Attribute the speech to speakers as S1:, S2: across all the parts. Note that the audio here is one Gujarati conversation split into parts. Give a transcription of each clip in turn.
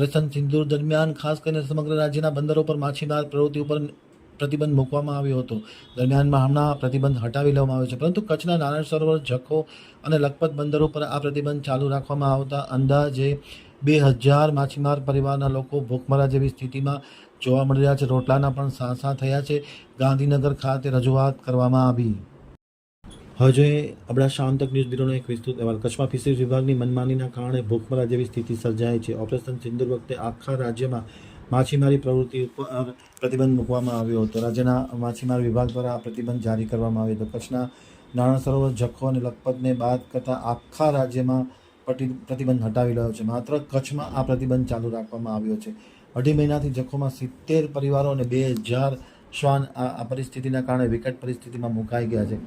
S1: ઓપરેશન સિંદૂર દરમિયાન ખાસ કરીને સમગ્ર રાજ્યના બંદરો પર માછીમાર પ્રવૃત્તિ ઉપર પ્રતિબંધ મૂકવામાં આવ્યો હતો. દરમિયાનમાં હમણાં પ્રતિબંધ હટાવી લેવામાં આવ્યો છે. પરંતુ કચ્છના નારાયણ સરોવર, જખો અને લખપત બંદરો પર આ પ્રતિબંધ ચાલુ રાખવામાં આવતા અંદાજે બે હજાર માછીમાર પરિવારના લોકો ભૂખમરા જેવી સ્થિતિમાં જોવા મળી રહ્યા છે. રોટલાના પણ સાંસા થયા છે. ગાંધીનગર ખાતે રજૂઆત કરવામાં આવી. જોઈએ આપણા શાંતક ન્યૂઝ બ્યુરોનો એક વિસ્તૃત અહેવાલ. કચ્છમાં ફિશરીઝ વિભાગની મનમાનીના કારણે ભૂખમરા જેવી સ્થિતિ સર્જાઈ છે. ઓપરેશન સિંદૂર વખતે આખા રાજ્યમાં માછીમારી પ્રવૃત્તિ ઉપર પ્રતિબંધ મૂકવામાં આવ્યો હતો. રાજ્યના માછીમાર વિભાગ દ્વારા આ પ્રતિબંધ જારી કરવામાં આવ્યો હતો. કચ્છના નાણાં સરોવર જખો અને લખપતને બાદ કરતાં આખા રાજ્યમાં પ્રતિબંધ હટાવી રહ્યો છે. માત્ર કચ્છમાં આ પ્રતિબંધ ચાલુ રાખવામાં આવ્યો છે. અઢી મહિનાથી જખોમાં સિત્તેર પરિવારો અને બે હજાર શ્વાન આ પરિસ્થિતિના કારણે વિકટ પરિસ્થિતિમાં મુકાઈ ગયા છે.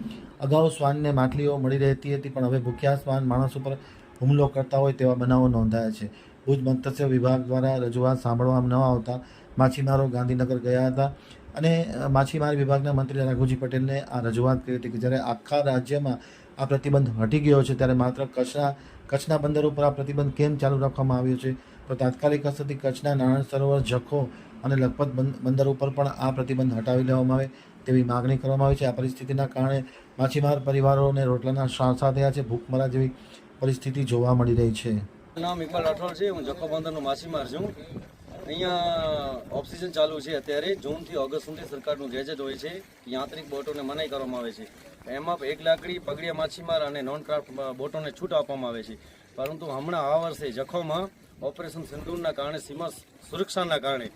S1: અગાઉ શ્વાનને માટલીઓ મળી રહેતી હતી, પણ હવે ભૂખ્યા શ્વાન માણસ ઉપર હુમલો કરતા હોય તેવા બનાવો નોંધાયા છે. ભુજ મત્સ્ય વિભાગ દ્વારા રજૂઆત સાંભળવામાં ન આવતા માછીમારો ગાંધીનગર ગયા હતા અને માછીમાર વિભાગના મંત્રી રાઘુજી પટેલને આ રજૂઆત કરી હતી કે જ્યારે આખા રાજ્યમાં આ પ્રતિબંધ હટી ગયો છે, ત્યારે માત્ર કચ્છના કચ્છના બંદર ઉપર આ પ્રતિબંધ કેમ ચાલુ રાખવામાં આવ્યો છે? તો તાત્કાલિક અસરથી કચ્છના નારાયણ સરોવર, જખો અને લખપત બંદર ઉપર પણ આ પ્રતિબંધ હટાવી લેવામાં આવે તેવી માગણી કરવામાં આવી છે. આ પરિસ્થિતિના કારણે માછીમાર પરિવારોને રોટલાના શાસા થયા છે. ભૂખમરા જેવી પરિસ્થિતિ જોવા મળી રહી છે.
S2: નામ ઇકબાલ રાઠોડ છે. હું જખો બંદરનો માછીમાર છું. અહીંયા ઓક્સિજન ચાલુ છે અત્યારે. જૂનથી ઓગસ્ટ સુધી સરકારનું ગેજેટ હોય છે. યાંત્રિક બોટોને મનાઈ કરવામાં આવે છે. એમાં એક લાકડી, પગડિયા માછીમાર અને નોન ક્રાફ્ટ બોટોને છૂટ આપવામાં આવે છે. પરંતુ હમણાં આ વર્ષે જખોમાં ઓપરેશન સિંદૂરના કારણે સીમા સુરક્ષાના કારણે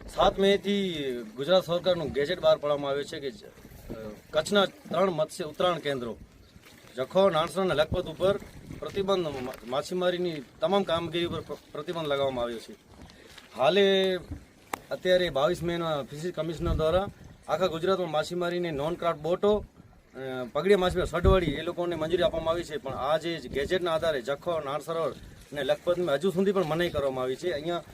S2: સાત મેથી ગુજરાત સરકારનું ગેજેટ બહાર પાડવામાં આવ્યું છે કે કચ્છના ત્રણ મત્સ્ય ઉત્તરાયણ કેન્દ્રો, જખો નાણસર અને લખપત ઉપર પ્રતિબંધ માછીમારીની તમામ કામગીરી ઉપર પ્રતિબંધ લગાવવામાં આવ્યો છે. હાલે અત્યારે બાવીસ મેના ફિશરી કમિશનર દ્વારા આખા ગુજરાતમાં માછીમારીની નોન ક્રાફ્ટ બોટો પગડિયા માછીમાર સડવડી એ લોકોને મંજૂરી આપવામાં આવી છે. પણ આ જે ગેજેટના આધારે જખો નાણ અને લખપતમાં હજુ સુધી પણ મનાઈ કરવામાં આવી છે. અહીંયા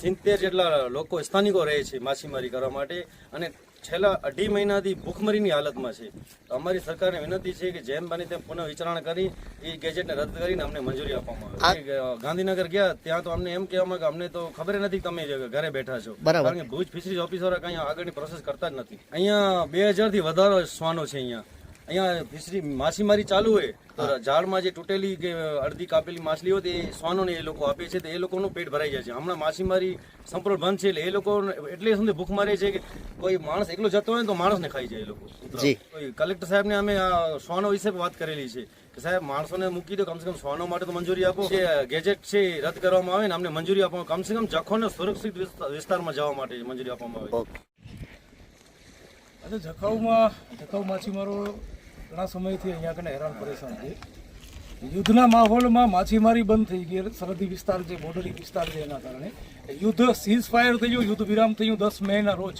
S2: સિત્તેર જેટલા લોકો સ્થાનિકો રહે છે માછીમારી કરવા માટે. અને છેલ્લા અઢી મહિનાથી ભૂખમરીની હાલતમાં છે. તો અમારી સરકારને વિનંતી છે કે જેમ બને તેમ પુનઃ વિચારણા કરી એ ગેજેટને રદ કરીને અમને મંજૂરી આપવામાં આવે. ગાંધીનગર ગયા ત્યાં તો અમને એમ કહેવામાં કે અમને તો ખબર નથી તમે ઘરે બેઠા છો. કારણ કે ભુજ ફિશરીઝ ઓફિસરો કઈ આગળની પ્રોસેસ કરતા જ નથી. અહીંયા બે હજારથી વધારે શ્વાનો છે અહીંયા. અહીંયા ફિશરી માછીમારી ચાલુ હોય તો ઝાડમાં જે તૂટેલી કે અડધી કાપેલી માછલી હોય તે શ્વાનોને એ લોકો આપે છે તો એ લોકોનું પેટ ભરાઈ જાય છે. હમણાં માછીમારી સંપૂર્ણ બંધ છે એટલે એ લોકો એટલે સુધી ભૂખ મારે છે કે કોઈ માણસ એકલો જતો હોય ને તો માણસને ખાઈ જાય એ લોકો. કલેક્ટર સાહેબને અમે આ શ્વાનો વિશે વાત કરેલી છે કે સાહેબ માણસોને મૂકી દો કમસે કમ શ્વાનો માટે તો મંજૂરી આપો. જે. ગેજેટ છે એ રદ કરવામાં આવે ને અમને મંજૂરી આપવામાં કમસે કમ જખોને સુરક્ષિત વિસ્તારમાં જવા માટે મંજૂરી આપવામાં આવે.
S3: અને જખાઉમાં જખાઉ માછીમારો ઘણા સમયથી અહીંયા કને હેરાન પરેશાન છે યુદ્ધના માહોલમાં માછીમારી બંધ થઈ ગઈ. સરહદી વિસ્તાર જે, બોર્ડરી વિસ્તાર છે એના કારણે. યુદ્ધ સીઝ ફાયર થયું, યુદ્ધ વિરામ થયું દસ મેના રોજ.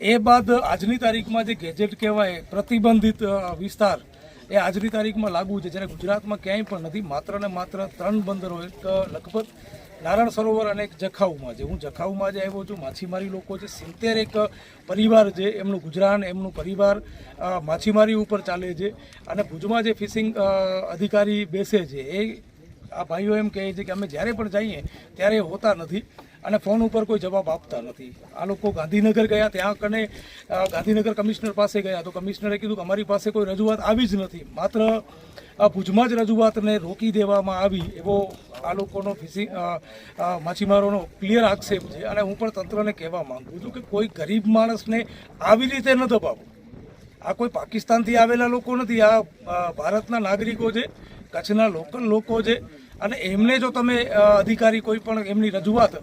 S3: એ બાદ આજની તારીખમાં જે ગેજેટ કહેવાય, પ્રતિબંધિત વિસ્તાર, એ આજની તારીખમાં લાગુ છે. જ્યારે ગુજરાતમાં ક્યાંય પણ નથી, માત્ર ને માત્ર ત્રણ બંદરો, એક લખપત નારાયણ સરોવર અને એક જખાઉમાં છે. હું જખાઉમાં જે આવ્યો છું. માછીમારી લોકો છે. સિત્તેર એક પરિવાર છે. એમનું ગુજરાન, એમનું પરિવાર માછીમારી ઉપર ચાલે છે. અને ભુજમાં જે ફિશિંગ અધિકારી બેસે છે, એ આ ભાઈઓ એમ કહે છે કે અમે જ્યારે પણ જઈએ, ત્યારે હોતા નથી. અને ફોન ઉપર કોઈ જવાબ આપતા નથી. આ લોકો ગાંધીનગર ગયા, ત્યાં કને ગાંધીનગર કમિશનર પાસે ગયા. તો કમિશનરે કીધું કે અમારી પાસે કોઈ રજૂઆત આવી જ નથી. માત્ર ભુજમાં જ રજૂઆતને રોકી દેવામાં આવી એવો આ લોકોનો ફિશિંગ માછીમારોનો ક્લિયર આક્ષેપ છે. અને હું પણ તંત્રને કહેવા માગું છું કે કોઈ ગરીબ માણસને આવી રીતે ન દબાવો. આ કોઈ પાકિસ્તાનથી આવેલા લોકો નથી. આ ભારતના નાગરિકો છે, કચ્છના લોકલ લોકો છે. અને એમને જો તમે અધિકારી કોઈ પણ એમની રજૂઆત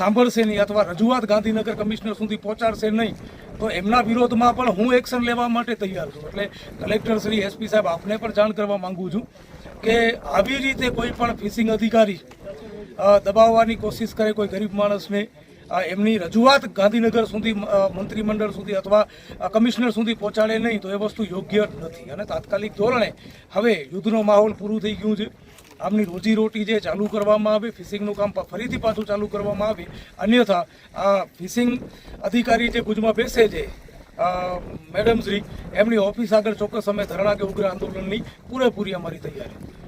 S3: સાંભળશે નહીં અથવા રજૂઆત ગાંધીનગર કમિશનર સુધી પહોંચાડશે નહીં, તો એમના વિરોધમાં પણ હું એક્શન લેવા માટે તૈયાર છું. એટલે કલેક્ટર શ્રી એસપી સાહેબ, આપને પણ જાણ કરવા માગું છું કે આવી રીતે કોઈ પણ ફિશિંગ અધિકારી દબાવવાની કોશિશ કરે કોઈ ગરીબ માણસને એમની રજૂઆત ગાંધીનગર સુધી મંત્રીમંડળ સુધી અથવા કમિશનર સુધી પહોંચાડે નહીં તો એ વસ્તુ યોગ્ય નથી. અને તાત્કાલિક ધોરણે હવે યુદ્ધનો માહોલ પૂરું થઈ ગયું છે. આમની રોજીરોટી જે ચાલુ કરવામાં આવે, ફિશિંગનું કામ ફરીથી પાછું ચાલુ કરવામાં આવે. અન્યથા આ ફિશિંગ અધિકારી જે ભુજમાં બેસે છે મેડમ શ્રી, એમની ઓફિસ આગળ ચોક્કસ અમે ધરણા કે ઉગ્ર આંદોલનની પૂરેપૂરી અમારી તૈયારી.